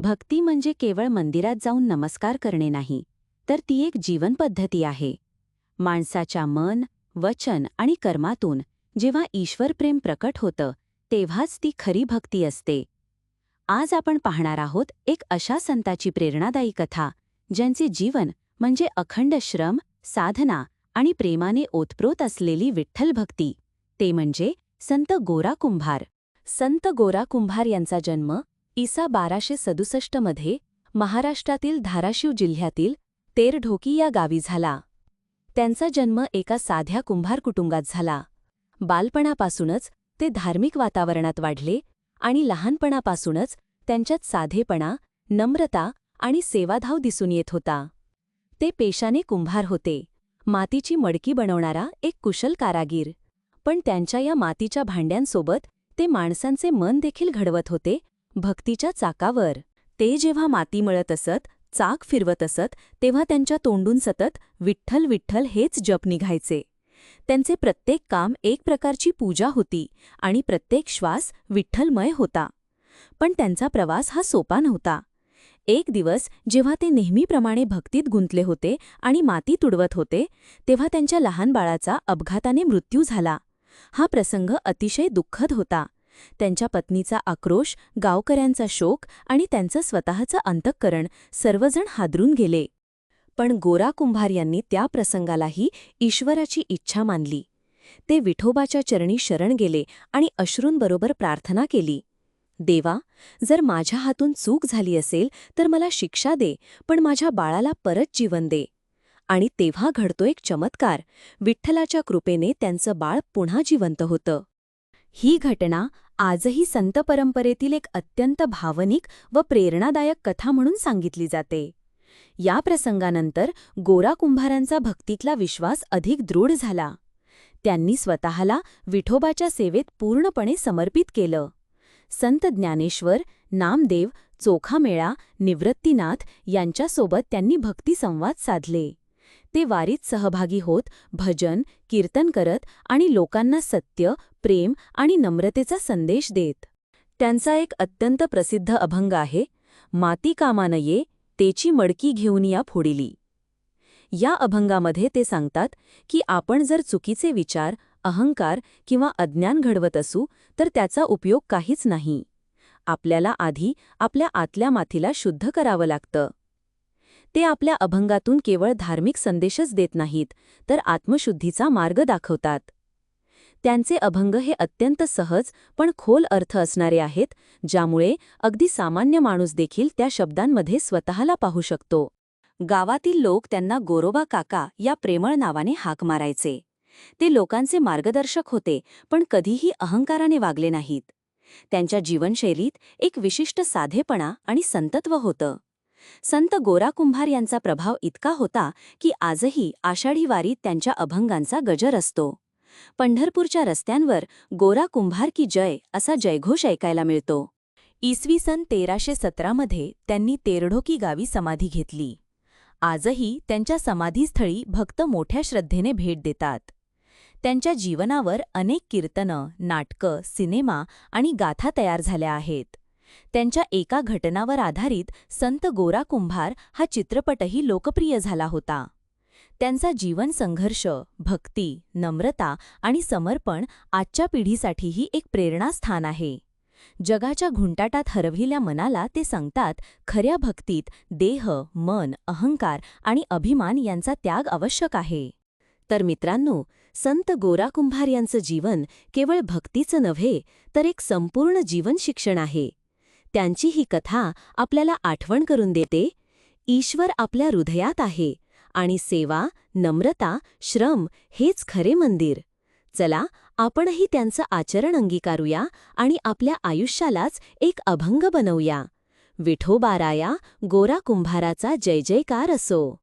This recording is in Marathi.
भक्ती म्हणजे केवळ मंदिरात जाऊन नमस्कार करणे नाही तर ती एक जीवनपद्धती आहे. माणसाच्या मन वचन आणि कर्मातून जेव्हा ईश्वरप्रेम प्रकट होतं तेव्हाच ती खरी भक्ती असते. आज आपण पाहणार आहोत एक अशा संताची प्रेरणादायी कथा ज्यांचे जीवन म्हणजे अखंड श्रम साधना आणि प्रेमाने ओतप्रोत असलेली विठ्ठल भक्ती. ते म्हणजे संत गोरा कुंभार संत गोरा कुंभार यांचा जन्म इसा बाराशे सदुसष्टमध्ये महाराष्ट्रातील धाराशिव जिल्ह्यातील तेरढोकी या गावी झाला. त्यांचा जन्म एका साध्या कुंभार कुटुंबात झाला. बालपणापासूनच ते धार्मिक वातावरणात वाढले आणि लहानपणापासूनच त्यांच्यात साधेपणा नम्रता आणि सेवाधाव दिसून येत होता. ते पेशाने कुंभार होते. मातीची मडकी बनवणारा एक कुशल कारागीर. पण त्यांच्या या मातीच्या भांड्यांसोबत ते माणसांचे मन देखील घडवत होते भक्तीच्या चाकावर. ते जेव्हा माती मळत असत चाक फिरवत असत तेव्हा त्यांच्या तोंडून सतत विठ्ठल विठ्ठल हेच जप निघायचे. त्यांचे प्रत्येक काम एक प्रकारची पूजा होती आणि प्रत्येक श्वास विठ्ठलमय होता. पण त्यांचा प्रवास हा सोपा नव्हता. एक दिवस जेव्हा ते नेहमीप्रमाणे भक्तीत गुंतले होते आणि माती तुडवत होते तेव्हा त्यांच्या लहान बाळाचा अपघाताने मृत्यू झाला. हा प्रसंग अतिशय दुःखद होता. त्यांच्या पत्नीचा आक्रोश गावकऱ्यांचा शोक आणि त्यांचं स्वतःचं अंतःकरण सर्वजण हादरून गेले. पण गोरा कुंभार यांनी त्या प्रसंगालाही ईश्वराची इच्छा मानली. ते विठोबाच्या चरणी शरण गेले आणि अश्रूंबरोबर प्रार्थना केली. देवा जर माझ्या हातून चूक झाली असेल तर मला शिक्षा दे पण माझ्या बाळाला परत जीवन दे. आणि तेव्हा घडतो एक चमत्कार. विठ्ठलाच्या कृपेने त्यांचं बाळ पुन्हा जिवंत होतं. ही घटना आजही संत परंपरेतील एक अत्यंत भावनिक व प्रेरणादायक कथा म्हणून सांगितली जाते. या प्रसंगानंतर गोरा कुंभारांचा भक्तीतला विश्वास अधिक दृढ झाला. त्यांनी स्वतःला विठोबाच्या सेवेत पूर्णपणे समर्पित केलं. संत ज्ञानेश्वर नामदेव चोखामेळा निवृत्तीनाथ यांच्यासोबत त्यांनी भक्तिसंवाद साधले. ते वारीत सहभागी होत भजन कीर्तन करत आणि लोकांना सत्य प्रेम आणि नम्रतेचा संदेश देत. त्यांचा एक अत्यंत प्रसिद्ध अभंग आहे माती कामानं ये तेची मडकी घेऊन या फोडिली. या अभंगामध्ये ते सांगतात की आपण जर चुकीचे विचार अहंकार किंवा अज्ञान घडवत असू तर त्याचा उपयोग काहीच नाही. आपल्याला आधी आपल्या आतल्या माथीला शुद्ध करावं लागतं. ते आपल्या अभंगातून केवळ धार्मिक संदेशच देत नाहीत तर आत्मशुद्धीचा मार्ग दाखवतात. त्यांचे अभंग हे अत्यंत सहज पण खोल अर्थ असणारे आहेत ज्यामुळे अगदी सामान्य माणूस देखील त्या शब्दांमध्ये स्वतःला पाहू शकतो. गावातील लोक त्यांना गोरोबा काका या प्रेमळ नावाने हाक मारायचे. ते लोकांचे मार्गदर्शक होते पण कधीही अहंकाराने वागले नाहीत. त्यांच्या जीवनशैलीत एक विशिष्ट साधेपणा आणि संतत्व होतं. संत गोरा कुंभार यांचा प्रभाव इतका होता की आजही आषाढी वारीत त्यांच्या अभंगांचा गजर असतो. पंढरपूरच्या रस्त्यांवर गोरा कुंभार की जय असा जयघोष ऐकायला मिळतो. इसवी सन तेराशे सतरामध्ये त्यांनी तेरढोकी गावी समाधी घेतली. आजही त्यांच्या समाधीस्थळी भक्त मोठ्या श्रद्धेने भेट देतात. त्यांच्या जीवनावर अनेक कीर्तनं नाटकं सिनेमा आणि गाथा तयार झाल्या आहेत. त्यांच्या एका घटनावर आधारित संत गोरा कुंभार हा चित्रपटही लोकप्रिय झाला होता. त्यांचा जीवन संघर्ष भक्ती नम्रता आणि समर्पण आजच्या पिढीसाठीही एक प्रेरणास्थान आहे. जगाच्या घुंटाटात हरविल्या मनाला ते सांगतात खऱ्या भक्तीत देह मन अहंकार आणि अभिमान यांचा त्याग आवश्यक आहे. तर मित्रांनो संत गोरा कुंभार यांचं जीवन केवळ भक्तीचं नव्हे तर एक संपूर्ण जीवन शिक्षण आहे. त्यांची ही कथा आपल्याला आठवण करून देते. ईश्वर आपल्या हृदयात आहे आणि सेवा नम्रता श्रम हेच खरे मंदिर. चला आपणही त्यांचं आचरण अंगीकारूया आणि आपल्या आयुष्यालाच एक अभंग बनवूया. विठोबाराया गोरा कुंभाराचा जय जयकार असो.